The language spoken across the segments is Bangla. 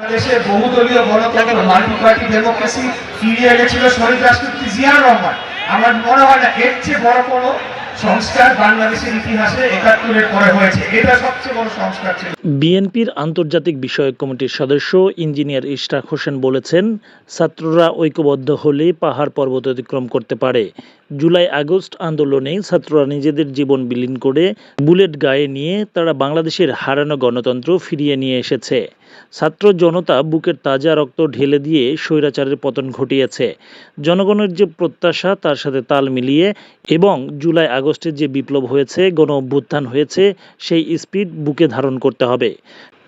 বাংলাদেশে বহুদলীয় গণতন্ত্র মাল্টি পার্টি ডেমোক্রেসি ফিরিয়ে এনেছিল রাষ্ট্রপতি রহমান। আমার মনে হয় না, এর চেয়ে বড় সংস্কার বাংলাদেশের ইতিহাসে একাত্তরের পরে হয়েছে। এটা সবচেয়ে বড় সংস্কার ছিল। বিএনপির আন্তর্জাতিক বিষয়ক কমিটির সদস্য ইঞ্জিনিয়ার ইশরাক হোসেন বলেছেন, ছাত্ররা ঐক্যবদ্ধ হলে পাহাড় পর্বত অতিক্রম করতে পারে। জুলাই আগস্ট আন্দোলনে ছাত্ররা নিজেদের জীবন বিলীন করে বুলেট গায়ে নিয়ে তারা বাংলাদেশের হারানো গণতন্ত্র ফিরিয়ে নিয়ে এসেছে। ছাত্র জনতা বুকের তাজা রক্ত ঢেলে দিয়ে স্বৈরাচারের পতন ঘটিয়েছে। জনগণের যে প্রত্যাশা, তার সাথে তাল মিলিয়ে এবং জুলাই আগস্টের যে বিপ্লব হয়েছে গণ অভ্যুত্থান হয়েছে, সেই স্পিড বুকে ধারণ করতে হবে।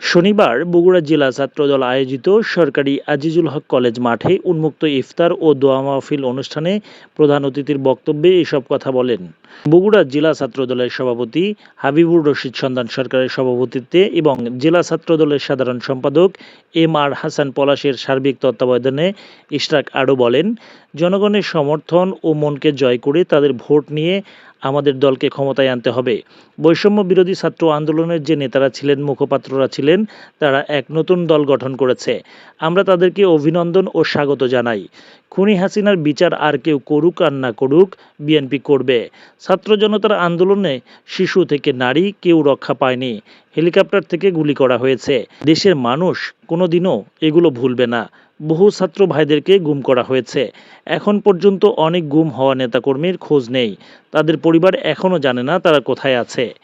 শনিবার বগুড়া জেলা ছাত্রদল আয়োজিত সরকারি আজিজুল হক কলেজ মাঠে উন্মুক্ত ইফতার ও দোয়া মাহফিল অনুষ্ঠানে প্রধান অতিথির বক্তব্যে এসব কথা বলেন। বগুড়া জেলা ছাত্রদলের সভাপতি হাবিবুর রশিদ সন্ধান সরকারের সভাপতিত্বে এবং জেলা ছাত্রদলের সাধারণ সম্পাদক এম আর হাসান পলাশের সার্বিক তত্ত্বাবধানে ইশরাক আরও বলেন, জনগণের সমর্থন ও মনকে জয় করে তাদের ভোট নিয়ে আমাদের দলকে ক্ষমতায় আনতে হবে। বৈষম্য বিরোধী ছাত্র আন্দোলনের যে নেতারা ছিলেন, মুখপাত্ররা ছিলেন, তারা এক নতুন দল গঠন করেছে। আমরা তাদেরকে অভিনন্দন ও স্বাগত জানাই। খুনি হাসিনার বিচার আর কেউ করুক আর না করুক, বিএনপি করবে। ছাত্র জনতার আন্দোলনে শিশু থেকে নারী কেউ রক্ষা পায়নি। হেলিকপ্টার থেকে গুলি করা হয়েছে। দেশের মানুষ কোনোদিনও এগুলো ভুলবে না। বহু ছাত্র ভাইদেরকে গুম করা হয়েছে। এখন পর্যন্ত অনেক গুম হওয়া নেতাকর্মীর খোঁজ নেই। তাদের পরিবার এখনও জানে না তারা কোথায় আছে।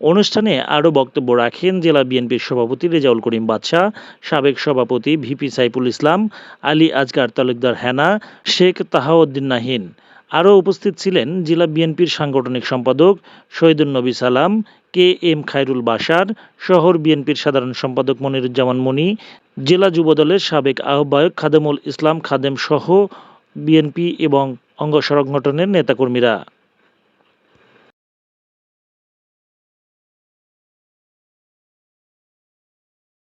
অনুষ্ঠানে আরও বক্তব্য রাখেন জেলা বিএনপির সভাপতি রেজাউল করিম বাদশাহ, সাবেক সভাপতি ভিপি সাইফুল ইসলাম, আলী আজগার তালুকদার হেনা, শেখ তাহাউদ্দিন নাহিন। আরও উপস্থিত ছিলেন জেলা বিএনপির সাংগঠনিক সম্পাদক শহীদুল নবী সালাম কে এম খায়রুল বাসার শহর বিএনপির সাধারণ সম্পাদক মনিরুজ্জামান মনি জেলা যুবদলের সাবেক আহ্বায়ক খাদেমুল ইসলাম খাদেম সহ বিএনপি এবং অঙ্গ সংগঠনের নেতাকর্মীরা।